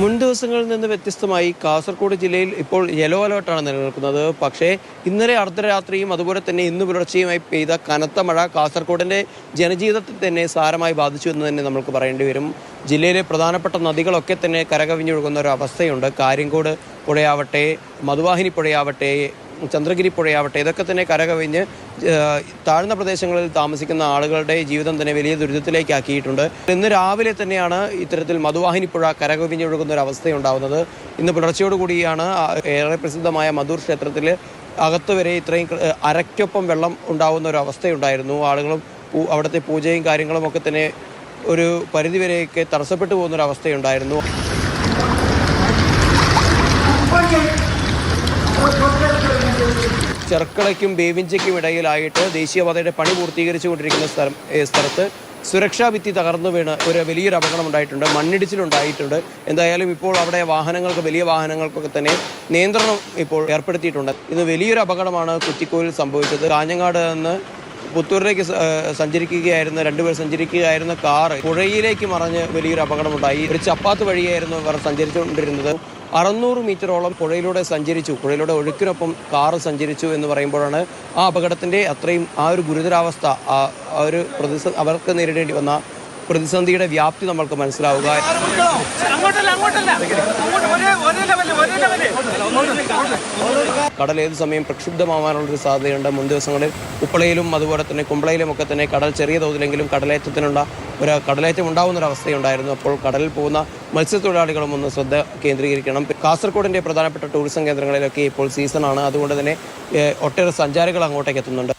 മുൻ ദിവസങ്ങളിൽ നിന്ന് വ്യത്യസ്തമായി കാസർഗോഡ് ജില്ലയിൽ ഇപ്പോൾ യെല്ലോ അലേർട്ടാണ് നിലനിൽക്കുന്നത്. പക്ഷേ ഇന്നലെ അർദ്ധരാത്രിയും അതുപോലെ തന്നെ ഇന്ന് പുലർച്ചെയുമായി പെയ്ത കനത്ത മഴ കാസർഗോഡിന്റെ ജനജീവിതത്തെ തന്നെ സാരമായി ബാധിച്ചു എന്ന് തന്നെ നമുക്ക് പറയേണ്ടി വരും. ജില്ലയിലെ പ്രധാനപ്പെട്ട നദികളൊക്കെ തന്നെ കരകവിഞ്ഞൊഴുകുന്ന ഒരു അവസ്ഥയുണ്ട്. കാര്യങ്കോട് പുഴയാവട്ടെ മധുവാഹിനി പുഴയാവട്ടെ ചന്ദ്രഗിരി പുഴയാവട്ടെ. ഇതൊക്കെ തന്നെ കരകവിഞ്ഞ് താഴ്ന്ന പ്രദേശങ്ങളിൽ താമസിക്കുന്ന ആളുകളുടെ ജീവിതം തന്നെ വലിയ ദുരിതത്തിലേക്ക് ആക്കിയിട്ടുണ്ട് ഇന്ന് രാവിലെ തന്നെയാണ് ഇത്തരത്തിൽ മധുവാഹിനി പുഴ കരകവിഞ്ഞൊഴുകുന്ന ഒരു അവസ്ഥയുണ്ടാവുന്നത്. ഇന്ന് പുലർച്ചയോടുകൂടിയാണ് ഏറെ പ്രസിദ്ധമായ മധൂർ ക്ഷേത്രത്തിൽ അകത്ത് വരെ ഇത്രയും അരയ്ക്കൊപ്പം വെള്ളം ഉണ്ടാവുന്ന ഒരു അവസ്ഥയുണ്ടായിരുന്നു. ആളുകളും അവിടുത്തെ പൂജയും കാര്യങ്ങളും ഒക്കെ തന്നെ ഒരു പരിധിവരെയൊക്കെ തടസ്സപ്പെട്ടു പോകുന്ന ഒരു അവസ്ഥയുണ്ടായിരുന്നു ചെർക്കളയ്ക്കും ബേവിഞ്ചയ്ക്കും ഇടയിലായിട്ട് ദേശീയപാതയുടെ പണി പൂർത്തീകരിച്ചുകൊണ്ടിരിക്കുന്ന സ്ഥലം സ്ഥലത്ത് സുരക്ഷാ ഭിത്തി തകർന്നു വീണ് ഒരു വലിയൊരു അപകടം ഉണ്ടായിട്ടുണ്ട് മണ്ണിടിച്ചിലുണ്ടായിട്ടുണ്ട്. എന്തായാലും ഇപ്പോൾ അവിടെ വാഹനങ്ങൾക്ക് വലിയ വാഹനങ്ങൾക്കൊക്കെ തന്നെ നിയന്ത്രണം ഇപ്പോൾ ഏർപ്പെടുത്തിയിട്ടുണ്ട്. ഇന്ന് വലിയൊരു അപകടമാണ് കുറ്റിക്കോലിൽ സംഭവിച്ചത്. കാഞ്ഞങ്ങാട് നിന്ന് പുത്തൂരിലേക്ക് സഞ്ചരിക്കുകയായിരുന്ന രണ്ടുപേർ സഞ്ചരിക്കുകയായിരുന്ന കാറ് പുഴയിലേക്ക് മറിഞ്ഞ് വലിയൊരു അപകടമുണ്ടായി. ഒരു ചപ്പാത്ത് വഴിയായിരുന്നു അവർ സഞ്ചരിച്ചുകൊണ്ടിരുന്നത്. അറുന്നൂറ് മീറ്ററോളം പുഴയിലൂടെ സഞ്ചരിച്ചു. പുഴയിലൂടെ ഒഴുക്കിനൊപ്പം കാറ് സഞ്ചരിച്ചു എന്ന് പറയുമ്പോഴാണ് ആ അപകടത്തിന്റെ അത്രയും ആ ഒരു ഗുരുതരാവസ്ഥ ആ ഒരു പ്രതിസന്ധി അവർക്ക് നേരിടേണ്ടി വന്ന പ്രതിസന്ധിയുടെ വ്യാപ്തി നമ്മൾക്ക് മനസ്സിലാവുക. കടൽ ഏത് സമയം പ്രക്ഷുബ്ധമാവാനുള്ളൊരു സാധ്യതയുണ്ട്. മുൻ ദിവസങ്ങളിൽ ഉപ്പളയിലും അതുപോലെ തന്നെ കുമ്പളയിലും ഒക്കെ തന്നെ കടൽ ചെറിയ തോതിലെങ്കിലും കടലേറ്റത്തിനുള്ള ഒരു കടലേറ്റം ഉണ്ടാകുന്ന ഒരു അവസ്ഥയുണ്ടായിരുന്നു. അപ്പോൾ കടലിൽ പോകുന്ന മത്സ്യത്തൊഴിലാളികളും ഒന്ന് ശ്രദ്ധ കേന്ദ്രീകരിക്കണം. കാസർഗോഡിന്റെ പ്രധാനപ്പെട്ട ടൂറിസം കേന്ദ്രങ്ങളിലൊക്കെ ഇപ്പോൾ സീസണാണ്. അതുകൊണ്ട് തന്നെ ഒട്ടേറെ സഞ്ചാരികൾ അങ്ങോട്ടേക്ക് എത്തുന്നുണ്ട്.